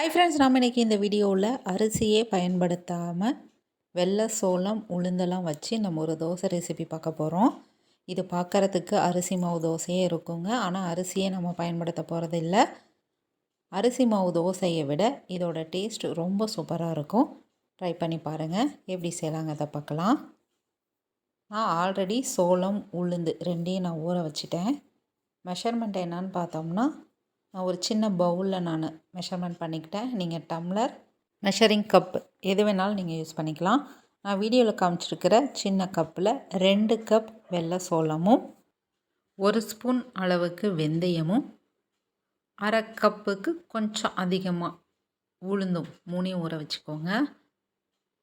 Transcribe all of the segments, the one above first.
Hi friends நம்ம இன்றைக்கி இந்த வீடியோவில் அரிசியே பயன்படுத்தாமல் வெள்ளை சோளம் உளுந்தெல்லாம் வச்சு நம்ம ஒரு தோசை ரெசிபி பார்க்க போகிறோம் இது பார்க்குறதுக்கு அரிசி மாவு தோசையே இருக்குங்க. ஆனால் அரிசியே நம்ம பயன்படுத்த போகிறதில்ல அரிசி மாவு தோசையை விட இதோட டேஸ்ட் ரொம்ப சூப்பராக இருக்கும். ட்ரை பண்ணி பாருங்கள் எப்படி செய்யலாங்கிறத பார்க்கலாம். நான் ஆல்ரெடி சோளம் உளுந்து ரெண்டையும் நான் ஊற வச்சுட்டேன். மெஷர்மெண்ட் என்னன்னு பார்த்தோம்னா ஒரு சின்ன பவுலில் நான் மெஷர்மெண்ட் பண்ணிக்கிட்டேன். நீங்கள் டம்ளர் மெஷரிங் கப் எது வேணாலும் நீங்கள் யூஸ் பண்ணிக்கலாம். நான் வீடியோவில் காமிச்சிருக்கிற சின்ன கப்பில் ரெண்டு கப் வெள்ளை சோளமும் ஒரு ஸ்பூன் அளவுக்கு வெந்தயமும் அரை கப்புக்கு கொஞ்சம் அதிகமாக உளுந்தும் மூணையும் ஊற வச்சுக்கோங்க.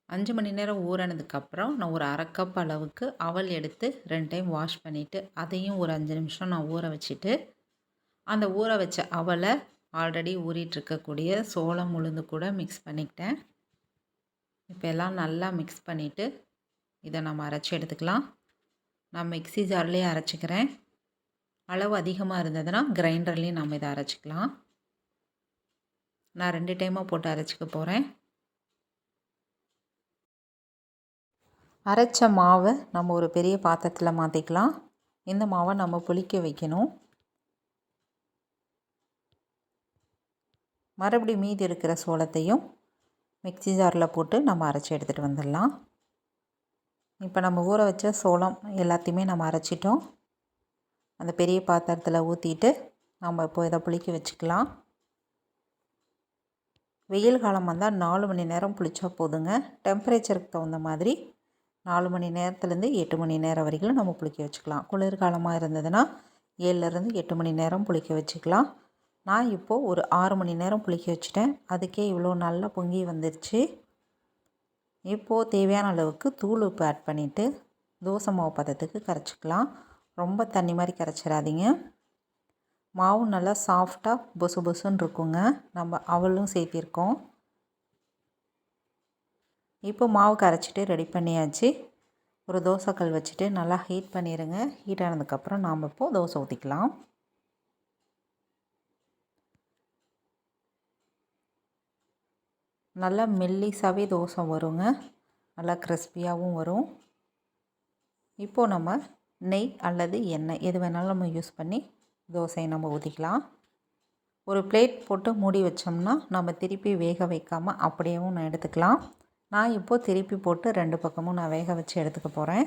அஞ்சு மணி நேரம் ஊறினதுக்கப்புறம் நான் ஒரு அரை கப் அளவுக்கு அவல் எடுத்து ரெண்டு டைம் வாஷ் பண்ணிவிட்டு அதையும் ஒரு அஞ்சு நிமிஷம் நான் ஊற வச்சுட்டு அந்த ஊற வச்ச அவலை ஆல்ரெடி ஊறிட்டுருக்கக்கூடிய சோளம் உளுந்து கூட மிக்ஸ் பண்ணிக்கிட்டேன். இப்போ எல்லாம் நல்லா மிக்ஸ் பண்ணிவிட்டு இதை நம்ம அரைச்சி எடுத்துக்கலாம். நான் மிக்ஸி ஜார்லேயே அரைச்சிக்கிறேன். அளவு அதிகமாக இருந்ததுன்னா கிரைண்டர்லேயும் நம்ம இதை அரைச்சிக்கலாம். நான் ரெண்டு டைமாக போட்டு அரைச்சிக்க போகிறேன் அரைச்ச மாவை நம்ம ஒரு பெரிய பாத்திரத்தில் மாற்றிக்கலாம் இந்த மாவை நம்ம புளிக்க வைக்கணும். மறுபடி மீதி இருக்கிற சோளத்தையும் மிக்சி ஜாரில் போட்டு நம்ம அரைச்சி எடுத்துகிட்டு வந்துடலாம். இப்போ நம்ம ஊற வச்ச சோளம் எல்லாத்தையுமே நம்ம அரைச்சிட்டோம். அந்த பெரிய பாத்திரத்தில் ஊற்றிட்டு நம்ம இப்போ இதை புளிக்க வச்சுக்கலாம். வெயில் காலம் வந்தால் நாலு மணி நேரம் புளிச்சா போதுங்க. டெம்பரேச்சருக்கு தகுந்த மாதிரி நாலு மணி நேரத்துலேருந்து எட்டு மணி நேரம் வரைக்கும் நம்ம புளிக்க வச்சுக்கலாம். குளிர்காலமாக இருந்ததுன்னா ஏழுலேருந்து எட்டு மணி நேரம் புளிக்க வச்சுக்கலாம். நான் இப்போது ஒரு ஆறு மணி நேரம் புளிக்க வச்சுட்டேன். அதுக்கே இவ்வளோ நல்லா பொங்கி வந்துருச்சு. இப்போது தேவையான அளவுக்கு தூள் உப்பு ஆட் பண்ணிவிட்டு தோசை மாவு பதத்துக்கு கரைச்சிக்கலாம். ரொம்ப தண்ணி மாதிரி கரைச்சிடாதீங்க. மாவு நல்லா சாஃப்டாக பொசு பொசுன்னு இருக்குங்க. நம்ம அவளும் சேர்த்திருக்கோம். இப்போ மாவு கரைச்சிட்டு ரெடி பண்ணியாச்சு. ஒரு தோசைக்கல் வச்சுட்டு நல்லா ஹீட் பண்ணிடுங்க ஹீட் ஆனதுக்கப்புறம் நாம் இப்போது தோசை ஊற்றிக்கலாம் நல்லா மெல்லிசாவே தோசை வருங்க. நல்லா கிறிஸ்பியாகவும் வரும். இப்போது நம்ம நெய் அல்லது எண்ணெய் எது வேணாலும் நம்ம யூஸ் பண்ணி தோசையை நம்ம ஊற்றிக்கலாம் ஒரு பிளேட் போட்டு மூடி வச்சோம்னா நம்ம திருப்பி வேக வைக்காமல் அப்படியேவும் நான் எடுத்துக்கலாம். நான் இப்போது திருப்பி போட்டு ரெண்டு பக்கமும் நான் வேக வச்சு எடுத்துக்க போகிறேன்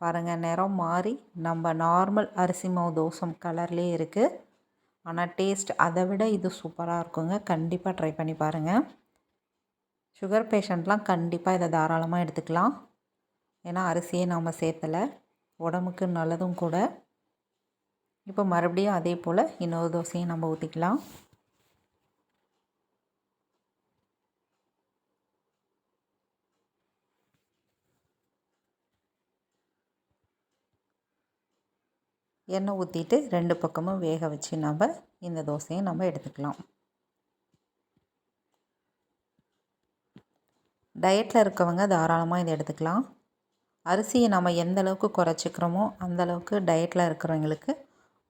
பாருங்கள் நிறம் மாறி நம்ம நார்மல் அரிசி மாவு தோசை கலர்லேயே இருக்குது ஆனால் டேஸ்ட் அதை விட இது சூப்பராக இருக்குங்க. கண்டிப்பாக ட்ரை பண்ணி பாருங்கள் சுகர் பேஷண்ட்லாம் கண்டிப்பாக இதை தாராளமாக எடுத்துக்கலாம். ஏன்னா அரிசியே நாம் சேர்த்தலை. உடம்புக்கு நல்லதும் கூட. இப்போ மறுபடியும் அதே போல் இன்னொரு தோசையும் நம்ம ஊற்றிக்கலாம் எண்ணெய் ஊற்றிட்டு ரெண்டு பக்கமும் வேக வச்சு நம்ம இந்த தோசையை நம்ம எடுத்துக்கலாம். டயட்டில் இருக்கவங்க தாராளமாக இதை எடுத்துக்கலாம். அரிசியை நம்ம எந்த அளவுக்கு குறைச்சிக்கிறோமோ அந்தளவுக்கு டயட்டில் இருக்கிறவங்களுக்கு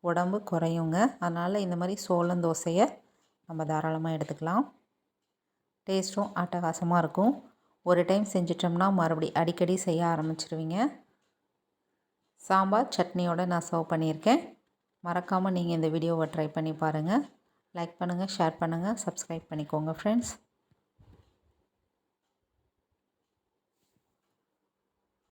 உடம்பு குறையுங்க. அதனால் இந்த மாதிரி சோளம் தோசையை நம்ம தாராளமாக எடுத்துக்கலாம். டேஸ்ட்டும் அட்டகாசமாக இருக்கும். ஒரு டைம் செஞ்சிட்டோம்னா மறுபடி அடிக்கடி செய்ய ஆரம்பிச்சிருவீங்க. சாம்பார் சட்னியோடு நான் சர்வ் பண்ணியிருக்கேன். மறக்காமல் நீங்கள் இந்த வீடியோவை ட்ரை பண்ணி பாருங்கள் லைக் பண்ணுங்கள் ஷேர் பண்ணுங்கள் சப்ஸ்கிரைப் பண்ணிக்கோங்க ஃப்ரெண்ட்ஸ்